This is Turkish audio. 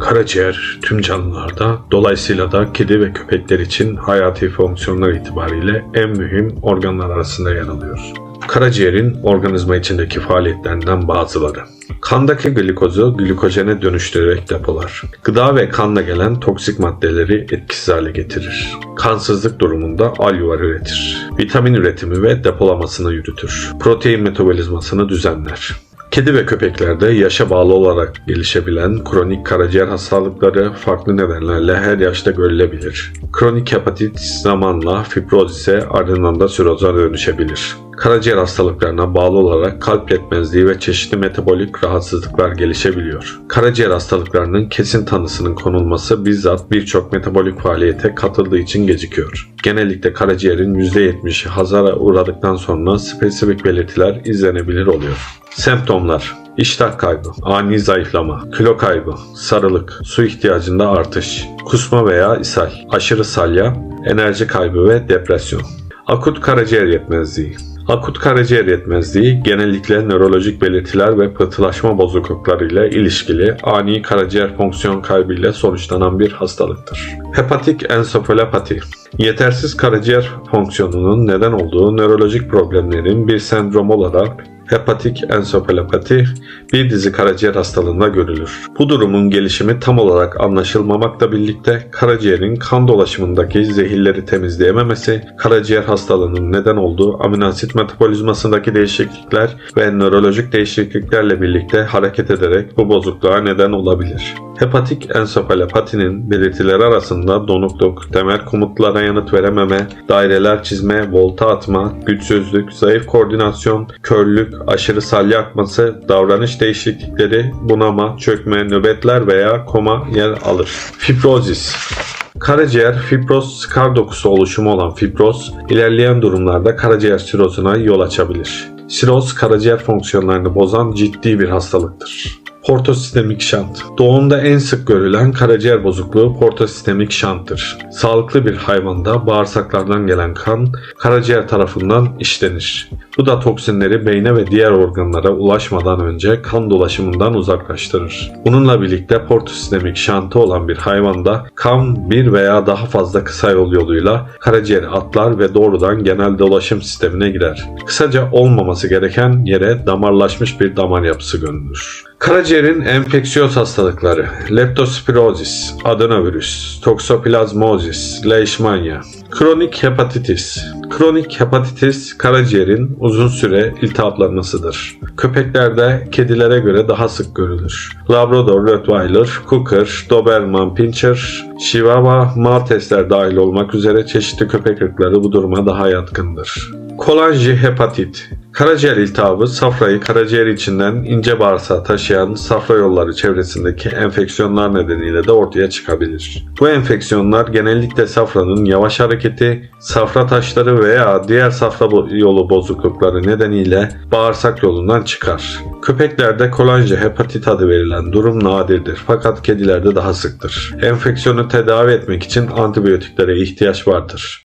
Karaciğer tüm canlılarda dolayısıyla da kedi ve köpekler için hayati fonksiyonlar itibariyle en mühim organlar arasında yer alıyor. Karaciğerin organizma içindeki faaliyetlerinden bazıları. Kandaki glikozu glikojene dönüştürerek depolar. Gıda ve kanla gelen toksik maddeleri etkisiz hale getirir. Kansızlık durumunda alüvar üretir. Vitamin üretimi ve depolamasını yürütür. Protein metabolizmasını düzenler. Kedi ve köpeklerde yaşa bağlı olarak gelişebilen kronik karaciğer hastalıkları farklı nedenlerle her yaşta görülebilir. Kronik hepatit zamanla fibrozise ardından da siroza dönüşebilir. Karaciğer hastalıklarına bağlı olarak kalp yetmezliği ve çeşitli metabolik rahatsızlıklar gelişebiliyor. Karaciğer hastalıklarının kesin tanısının konulması bizzat birçok metabolik faaliyete katıldığı için gecikiyor. Genellikle karaciğerin %70'i hazara uğradıktan sonra spesifik belirtiler izlenebilir oluyor. Semptomlar İştah kaybı, ani zayıflama, kilo kaybı, sarılık, su ihtiyacında artış, kusma veya ishal, aşırı salya, enerji kaybı ve depresyon. Akut karaciğer yetmezliği Akut karaciğer yetmezliği genellikle nörolojik belirtiler ve pıhtılaşma bozukluklarıyla ilişkili ani karaciğer fonksiyon kaybıyla sonuçlanan bir hastalıktır. Hepatik ensefalopati Yetersiz karaciğer fonksiyonunun neden olduğu nörolojik problemlerin bir sendrom olarak hepatik ensefalopati bir dizi karaciğer hastalığında görülür. Bu durumun gelişimi tam olarak anlaşılmamakla birlikte karaciğerin kan dolaşımındaki zehirleri temizleyememesi, karaciğer hastalığının neden olduğu aminoasit metabolizmasındaki değişiklikler ve nörolojik değişikliklerle birlikte hareket ederek bu bozukluğa neden olabilir. Hepatik ensefalopatinin belirtileri arasında donukluk, temel komutlara yanıt verememe, daireler çizme, volta atma, güçsüzlük, zayıf koordinasyon, körlük, aşırı salya akması, davranış değişiklikleri, bunama, çökme, nöbetler veya koma yer alır. Fibrozis Karaciğer fibroz skar dokusu oluşumu olan fibroz ilerleyen durumlarda karaciğer sirozuna yol açabilir. Siroz karaciğer fonksiyonlarını bozan ciddi bir hastalıktır. Portosistemik şant. Doğumda en sık görülen karaciğer bozukluğu portosistemik şanttır. Sağlıklı bir hayvanda bağırsaklardan gelen kan karaciğer tarafından işlenir. Bu da toksinleri beyne ve diğer organlara ulaşmadan önce kan dolaşımından uzaklaştırır. Bununla birlikte portosistemik şantı olan bir hayvanda kan bir veya daha fazla kısa yol yoluyla karaciğeri atlar ve doğrudan genel dolaşım sistemine girer. Kısaca olmaması gereken yere damarlaşmış bir damar yapısı görünür. Karaciğerin enfeksiyöz hastalıkları, leptospirozis, adenovirüs, toksoplazmozis, leishmania, kronik hepatitis. Kronik hepatitis karaciğerin uzun süre iltihaplanmasıdır. Köpeklerde kedilere göre daha sık görülür. Labrador, Rottweiler, Cocker, Doberman Pinscher, Chihuahua, Maltesler dahil olmak üzere çeşitli köpek ırkları bu duruma daha yatkındır. Kolanji hepatit. Karaciğer iltihabı safrayı karaciğer içinden ince bağırsağa taşıyan safra yolları çevresindeki enfeksiyonlar nedeniyle de ortaya çıkabilir. Bu enfeksiyonlar genellikle safranın yavaş hareketi, safra taşları veya diğer safra yolu bozuklukları nedeniyle bağırsak yolundan çıkar. Köpeklerde kolanji hepatit adı verilen durum nadirdir fakat kedilerde daha sıktır. Enfeksiyonu tedavi etmek için antibiyotiklere ihtiyaç vardır.